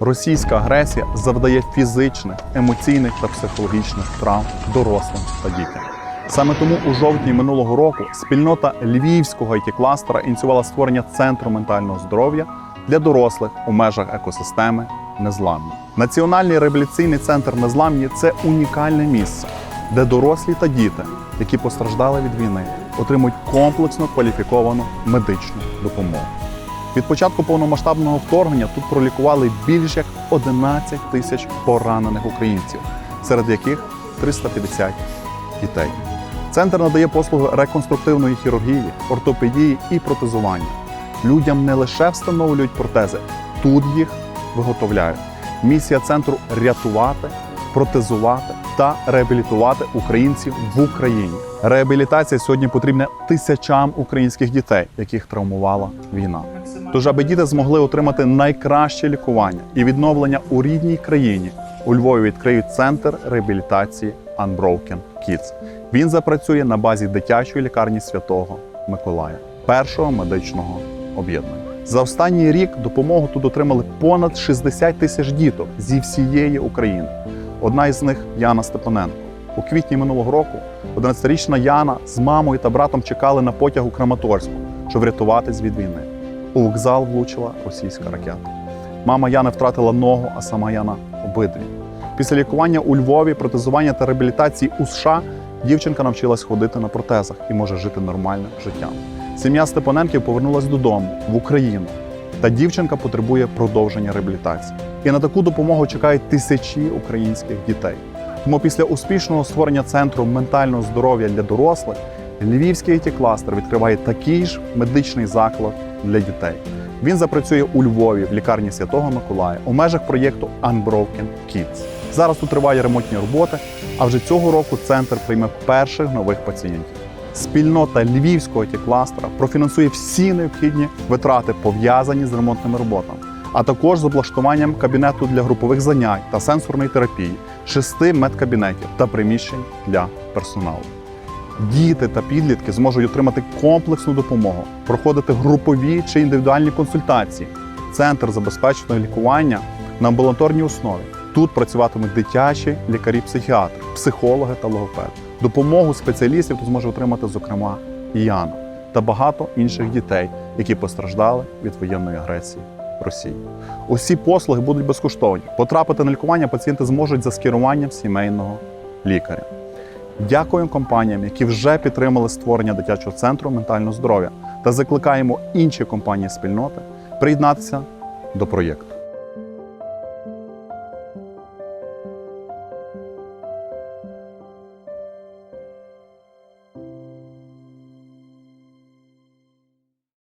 Російська агресія завдає фізичних, емоційних та психологічних травм дорослим та дітям. Саме тому у жовтні минулого року спільнота львівського it кластера ініціювала створення центру ментального здоров'я для дорослих у межах екосистеми Незламні. Національний реабілітаційний центр Незламні це унікальне місце, де дорослі та діти, які постраждали від війни, отримують комплексно кваліфіковану медичну допомогу. Від початку повномасштабного вторгнення тут пролікували більш як 11 тисяч поранених українців, серед яких 350 дітей. Центр надає послуги реконструктивної хірургії, ортопедії і протезування. Людям не лише встановлюють протези, тут їх виготовляють. Місія центру рятувати, протезувати та реабілітувати українців в Україні. Реабілітація сьогодні потрібна тисячам українських дітей, яких травмувала війна. Тож, аби діти змогли отримати найкраще лікування і відновлення у рідній країні, у Львові відкриють центр реабілітації Unbroken Kids. Він запрацює на базі дитячої лікарні Святого Миколая, першого медичного об'єднання. За останній рік допомогу тут отримали понад 60 тисяч діток зі всієї України. Одна із них Яна Степаненко. У квітні минулого року 11-річна Яна з мамою та братом чекали на потяг у Краматорську, щоб врятуватись від війни. У вокзал влучила російська ракета. Мама Яни втратила ногу, а сама Яна обидві. Після лікування у Львові, протезування та реабілітації у США дівчинка навчилась ходити на протезах і може жити нормальним життям. Сім'я Степаненків повернулась додому в Україну, та дівчинка потребує продовження реабілітації. І на таку допомогу чекають тисячі українських дітей. Тому після успішного створення центру ментального здоров'я для дорослих Львівський it кластер відкриває такий ж медичний заклад для дітей. Він запрацює у Львові в лікарні Святого Миколая у межах проєкту Unbroken Kids. Зараз тут триває ремонтні роботи, а вже цього року центр прийме перших нових пацієнтів. Спільнота Львівського it кластера профінансує всі необхідні витрати, пов'язані з ремонтними роботами, а також з облаштуванням кабінету для групових занять та сенсорної терапії, шести медкабінетів та приміщень для персоналу. Діти та підлітки зможуть отримати комплексну допомогу, проходити групові чи індивідуальні консультації. Центр забезпеченого лікування на амбулаторній основі. Тут працюватимуть дитячі лікарі-психіатри, психологи та логопеди. Допомогу спеціалістів тут зможе отримати, зокрема, Яна та багато інших дітей, які постраждали від воєнної агресії Росії. Усі послуги будуть безкоштовні. Потрапити на лікування пацієнти зможуть за скеруванням сімейного лікаря. Дякуємо компаніям, які вже підтримали створення дитячого центру ментального здоров'я та закликаємо інші компанії спільноти приєднатися до проєкту.